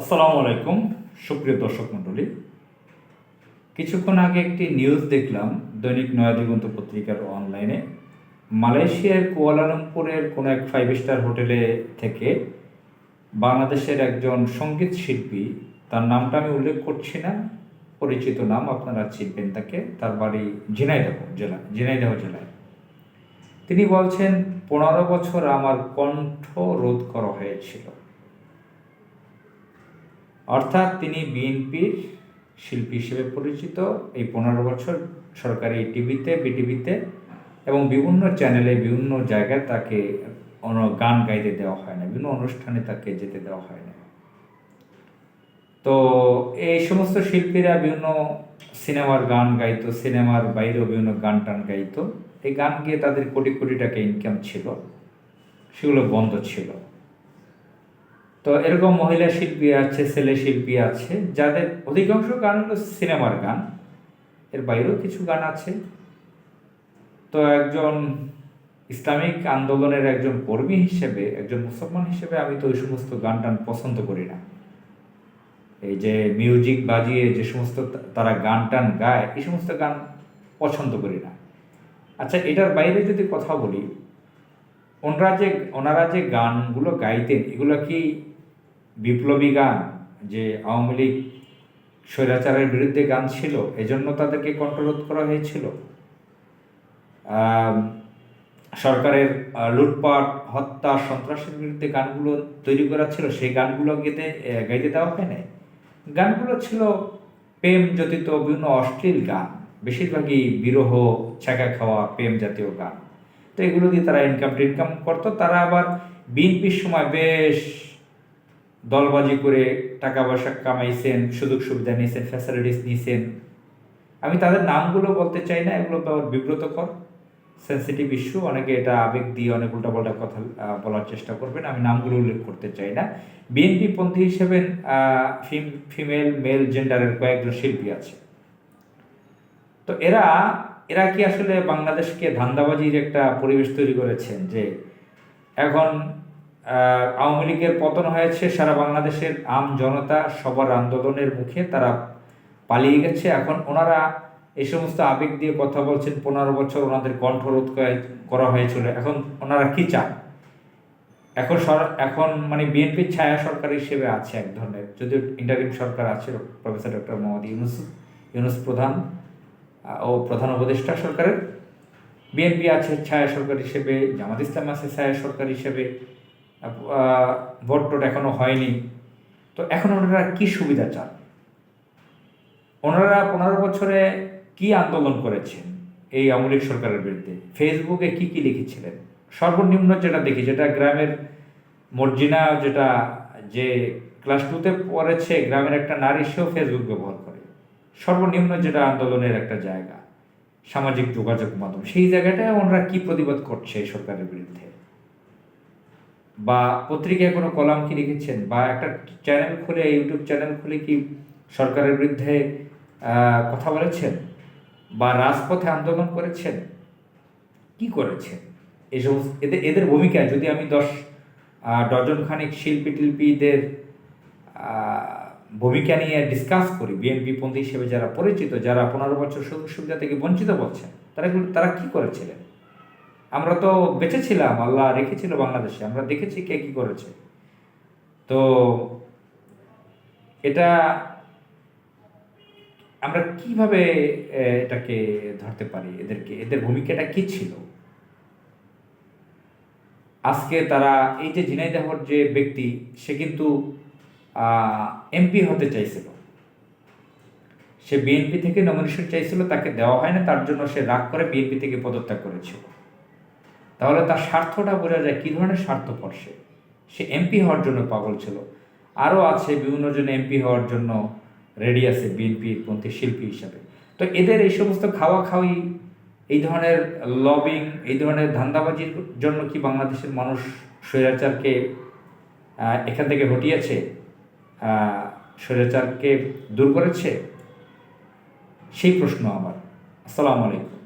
আসসালামু আলাইকুম, সুপ্রিয় দর্শক মণ্ডলী। কিছুক্ষণ আগে একটি নিউজ দেখলাম, দৈনিক নয়াদিগন্ত পত্রিকার অনলাইনে। মালয়েশিয়ার কুয়ালালামপুরের কোনো এক ফাইভ স্টার হোটেলে থেকে বাংলাদেশের একজন সংগীত শিল্পী, তার নামটা আমি উল্লেখ করছি না, পরিচিত নাম আপনারা চিনবেন তাকে, তার বাড়ি ঝিনাইদহ জেলা, ঝিনাইদহ জেলায়। তিনি বলছেন, পনেরো বছর আমার কণ্ঠ রোধ করা হয়েছিল। অর্থাৎ তিনি বিএনপির শিল্পী হিসেবে পরিচিত। এই পনেরো বছর সরকারি টিভিতে, বিটিভিতে এবং বিভিন্ন চ্যানেলে, বিভিন্ন জায়গায় তাকে গান গাইতে দেওয়া হয় না, বিভিন্ন অনুষ্ঠানে তাকে যেতে দেওয়া হয় না। তো এই সমস্ত শিল্পীরা বিভিন্ন সিনেমার গান গাইতো, সিনেমার বাইরেও বিভিন্ন গান টান গাইতো। এই গান গিয়ে তাদের কোটি কোটি টাকা ইনকাম ছিল, সেগুলো বন্ধ ছিল। তো এরকম মহিলা শিল্পী আছে, ছেলে শিল্পী আছে, যাদের অধিকাংশ গান হলো সিনেমার গান। এর বাইরেও কিছু গান আছে। তো একজন ইসলামিক আন্দোলনের একজন কর্মী হিসেবে, একজন মুসলমান হিসেবে আমি তো ওই সমস্ত গান টান পছন্দ করি না। এই যে মিউজিক বাজিয়ে যে সমস্ত তারা গান টান গায়, এই সমস্ত গান পছন্দ করি না। আচ্ছা এটার বাইরে যদি কথা বলি, ওনারা যে ওনারা যে গানগুলো গাইতেন, এগুলো কি বিপ্লবী গান, যে আওয়ামী লীগ স্বৈরাচারের বিরুদ্ধে গান ছিল, এজন্য তাদেরকে কণ্ঠরোধ করা হয়েছিল। সরকারের লুটপাট, হত্যা, সন্ত্রাসের বিরুদ্ধে গানগুলো তৈরি করা ছিল, সেই গানগুলো গেতে গাইতে দেওয়া হয় নাই গানগুলো ছিল প্রেম যতিত বিভিন্ন অশ্লীল গান, বেশিরভাগই বিরহ, ছ্যাঁকা খাওয়া প্রেম জাতীয় গান। তো এগুলো দিয়ে তারা ইনকাম টিনকাম করতো, তারা আবার বিএনপির সময় বেশ দলবাজি করে টাকা পয়সা কামাইছেন সুযোগ সুবিধা নিয়েছেন ফ্যাসিলিটিস নিয়েছেন। আমি তাদের নামগুলো বলতে চাই না, এগুলো তো বিব্রতকর সেন্সিটিভ ইস্যু অনেকে এটা আবেগ দিয়ে অনেক উল্টাপাল্টা কথা বলার চেষ্টা করবেন। আমি নামগুলো উল্লেখ করতে চাই না। বিএনপি পন্থী হিসেবে ফিমেল মেল জেন্ডারের কয়েকজন শিল্পী আছে। তো এরা এরা কি আসলে বাংলাদেশকে ধান্দাবাজির একটা পরিবেশ তৈরি করেছেন? যে এখন আওয়ামী লীগের পতন হয়েছে, সারা বাংলাদেশের আম জনতা সবার আন্দোলনের মুখে তারা পালিয়ে গেছে। এখন ওনারা এই সমস্ত আবেগ দিয়ে কথা বলছেন, পনেরো বছর ওনাদের কণ্ঠরোধ করা- হয়েছিল। এখন ওনারা কি চান? এখন এখন মানে বিএনপির ছায়া সরকার হিসেবে আছে এক ধরনের। যদিও ইন্টারিম সরকার আছে প্রফেসর ডক্টর মোহাম্মদ ইউনুস ইউনুস প্রধান ও প্রধান উপদেষ্টা সরকারের। বিএনপি আছে ছায়া সরকার হিসেবে, জামাত ইসলাম আছে ছায়া সরকার হিসেবে। ভোট টোট এখনও হয়নি। তো এখন ওনারা কি সুবিধা চান? ওনারা পনেরো বছরে কি আন্দোলন করেছেন এই আওয়ামী লীগ সরকারের বিরুদ্ধে? ফেসবুকে কি কি লিখেছিলেন? সর্বনিম্ন যেটা দেখি, যেটা গ্রামের মর্জিনা, যেটা যে ক্লাস টুতে পড়েছে, গ্রামের একটা নারী, সেও ফেসবুক ব্যবহার করে। সর্বনিম্ন যেটা আন্দোলনের একটা জায়গা, সামাজিক যোগাযোগ মাধ্যম, সেই জায়গাটায় ওনারা কি প্রতিবাদ করছে সরকারের বিরুদ্ধে? বা পত্রিকায় কোনো কলাম কি লিখেছেন? বা একটা চ্যানেল খুলে ইউটিউব চ্যানেল খুলে কি সরকারের বিরুদ্ধে কথা বলেছেন? বা রাজপথে আন্দোলন করেছেন? কি করেছেন? এই সমস্ত, এদের এদের ভূমিকা, যদি আমি দশ ডজন খানিক শিল্পী টিল্পীদের ভূমিকা নিয়ে ডিসকাস করি বিএনপি পন্থী হিসেবে যারা পরিচিত, যারা পনেরো বছর সুযোগ সুবিধা থেকে বঞ্চিত বলছেন, তারা তারা কি করেছিলেন? আমরা তো বেঁচেছিলাম, আল্লাহ রেখেছিল বাংলাদেশে, আমরা দেখেছি কে কি করেছে। তো এটা আমরা কীভাবে এটাকে ধরতে পারি? এদেরকে, এদের ভূমিকাটা কি ছিল? আজকে তারা, এই যে ঝিনাইদহর যে ব্যক্তি, সে কিন্তু এমপি হতে চাইছিল। সে বিএনপি থেকে নমিনেশন চাইছিল, তাকে দেওয়া হয় না তার জন্য সে রাগ করে বিএনপি থেকে পদত্যাগ করেছিল। তাহলে তার স্বার্থটা বোঝা যায় কী ধরনের স্বার্থপর সে? সে এমপি হওয়ার জন্য পাগল ছিল। আরও আছে বিভিন্ন জন এমপি হওয়ার জন্য রেডি আছে বিএনপির পন্থী শিল্পী হিসাবে। তো এদের এই সমস্ত খাওয়া খাওয়ি, এই ধরনের লবিং এই ধরনের ধান্দাবাজির জন্য কি বাংলাদেশের মানুষ স্বৈরাচারকে এখান থেকে হটিয়েছে স্বৈরাচারকে দূর করেছে? সেই প্রশ্ন আমার। আসসালামু আলাইকুম।